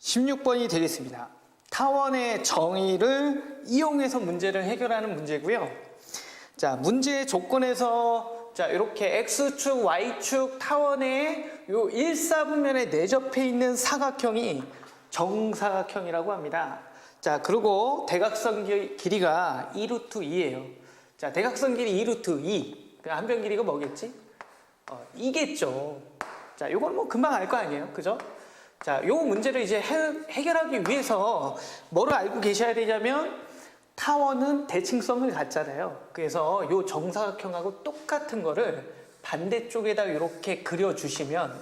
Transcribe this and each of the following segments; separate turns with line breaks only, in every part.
16번이 되겠습니다. 타원의 정의를 이용해서 문제를 해결하는 문제고요. 자, 문제의 조건에서 자, 이렇게 x축, y축 타원의 요 1, 4분면에 내접해 있는 사각형이 정사각형이라고 합니다. 자, 그리고 대각선 기- 길이가 2루트 2예요. 자, 대각선 길이 2루트 2. 그 한변 길이가 뭐겠지? 어, 이겠죠. 자, 요건 뭐 금방 알 거 아니에요. 그죠? 자, 요 문제를 이제 해, 결하기 위해서 뭐를 알고 계셔야 되냐면 타원은 대칭성을 갖잖아요. 그래서 요 정사각형하고 똑같은 거를 반대쪽에다 이렇게 그려주시면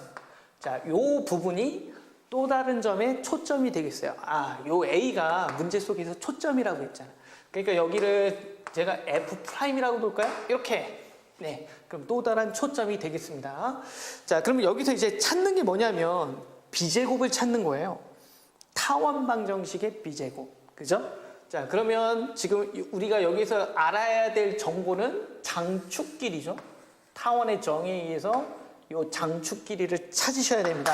자, 요 부분이 또 다른 점에 초점이 되겠어요. 아, 요 A가 문제 속에서 초점이라고 했잖아. 그러니까 여기를 제가 F'이라고 볼까요? 이렇게. 네. 그럼 또 다른 초점이 되겠습니다. 자, 그럼 여기서 이제 찾는 게 뭐냐면 비제곱을 찾는 거예요. 타원 방 정식의 비제곱. 그죠? 자, 그러면 지금 우리가 여기서 알아야 될 정보는 장축길이죠. 타원의 정의에 의해서 이 장축길이를 찾으셔야 됩니다.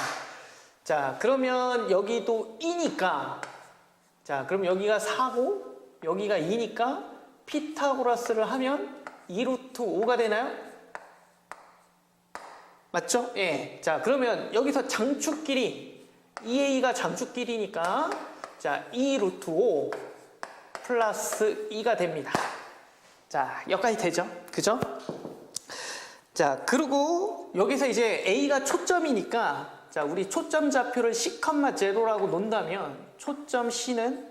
자, 그러면 여기도 2니까 자, 그럼 여기가 4고 여기가 2니까 피타고라스를 하면 2루트 5가 되나요? 맞죠? 예. 자, 그러면 여기서 장축길이 2a가 장축길이니까 자, 2 루트 5 플러스 2가 됩니다. 자, 여기까지 되죠? 그죠? 자, 그리고 여기서 이제 a가 초점이니까 자, 우리 초점 좌표를 시컴마 제로라고 놓는다면 초점 c는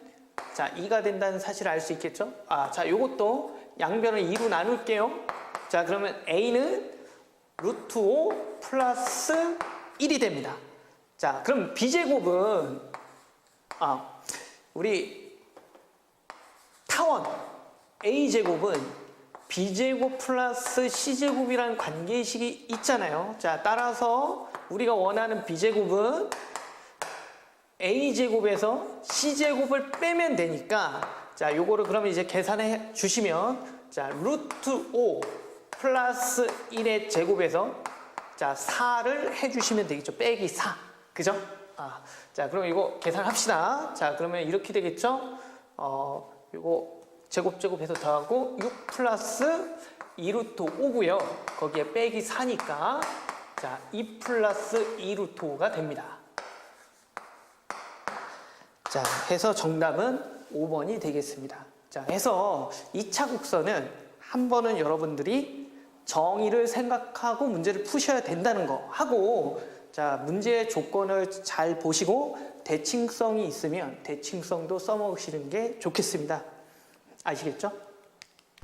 자, 2가 된다는 사실을 알 수 있겠죠? 아, 자, 요것도 양변을 2로 나눌게요. 자, 그러면 a는 루트 5 플러스 1이 됩니다. 자, 그럼 b제곱은 아, 우리 타원 a제곱은 b제곱 플러스 c제곱이라는 관계식이 있잖아요. 자, 따라서 우리가 원하는 b제곱은 a제곱에서 c제곱을 빼면 되니까 자, 요거를 그러면 이제 계산해 주시면 자, 루트 5 플러스 1의 제곱에서 자, 4를 해 주시면 되겠죠. 빼기 4. 그죠? 아, 자, 그럼 이거 계산합시다. 자, 그러면 이렇게 되겠죠? 어, 요거 제곱 제곱해서 더하고 6 플러스 2루트 5고요. 거기에 빼기 4니까 자, 2 플러스 2루트 5가 됩니다. 자, 해서 정답은 5번이 되겠습니다. 자, 해서 2차 국선은 한 번은 여러분들이 정의를 생각하고 문제를 푸셔야 된다는 거 하고 자, 문제의 조건을 잘 보시고 대칭성이 있으면 대칭성도 써먹으시는 게 좋겠습니다. 아시겠죠?